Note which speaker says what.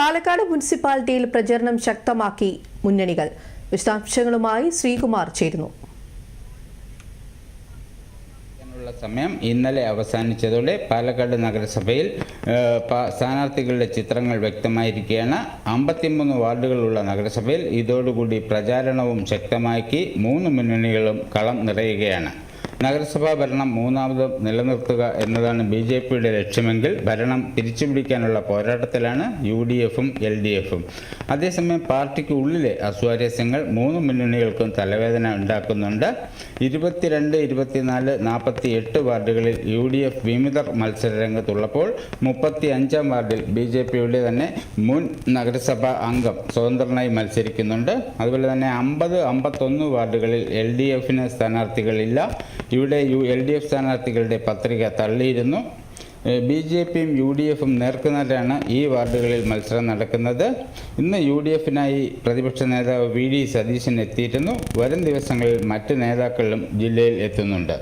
Speaker 1: പാലക്കാട് മുനിസിപ്പാലിറ്റിയിൽ പ്രചരണം ശക്തമാക്കി മുന്നണികൾ. വിശദാംശങ്ങളുമായി ശ്രീകുമാർ ചേരുന്നു.
Speaker 2: സമയം ഇന്നലെ അവസാനിച്ചതോടെ പാലക്കാട് നഗരസഭയിൽ സ്ഥാനാർത്ഥികളുടെ ചിത്രങ്ങൾ വ്യക്തമായിരിക്കുകയാണ്. അമ്പത്തിമൂന്ന് വാർഡുകളുള്ള നഗരസഭയിൽ ഇതോടുകൂടി പ്രചാരണവും ശക്തമാക്കി മൂന്ന് മുന്നണികളും കളം നിറയുകയാണ്. നഗരസഭാ ഭരണം മൂന്നാമത് നിലനിർത്തുക എന്നതാണ് ബി ജെ പിയുടെ ലക്ഷ്യമെങ്കിൽ ഭരണം തിരിച്ചുപിടിക്കാനുള്ള പോരാട്ടത്തിലാണ് യു ഡി എഫും എൽ ഡി എഫും. അതേസമയം പാർട്ടിക്ക് ഉള്ളിലെ അസ്വാരസ്യങ്ങൾ മൂന്ന് മുന്നണികൾക്കും തലവേദന ഉണ്ടാക്കുന്നുണ്ട്. ഇരുപത്തിരണ്ട് ഇരുപത്തിനാല് നാൽപ്പത്തി എട്ട് വാർഡുകളിൽ യു ഡി എഫ് വിമിതർ മത്സരരംഗത്തുള്ളപ്പോൾ മുപ്പത്തി അഞ്ചാം വാർഡിൽ ബി ജെ പിയുടെ തന്നെ മുൻ നഗരസഭാ അംഗം സ്വതന്ത്രനായി മത്സരിക്കുന്നുണ്ട്. അതുപോലെ തന്നെ അമ്പത് അമ്പത്തൊന്ന് വാർഡുകളിൽ എൽ ഡി എഫിന് സ്ഥാനാർത്ഥികളില്ല. ഇവിടെ യു എൽ ഡി എഫ് സ്ഥാനാർത്ഥികളുടെ പത്രിക തള്ളിയിരുന്നു. ബി ജെ പിയും യു ഡി എഫും നേർക്കുനേരാണ് ഈ വാർഡുകളിൽ മത്സരം നടക്കുന്നത്. ഇന്ന് യു ഡി എഫിനായി പ്രതിപക്ഷ നേതാവ് വി ഡി സതീശൻ എത്തിയിരുന്നു. വരും ദിവസങ്ങളിൽ മറ്റ് നേതാക്കളും ജില്ലയിൽ എത്തുന്നുണ്ട്.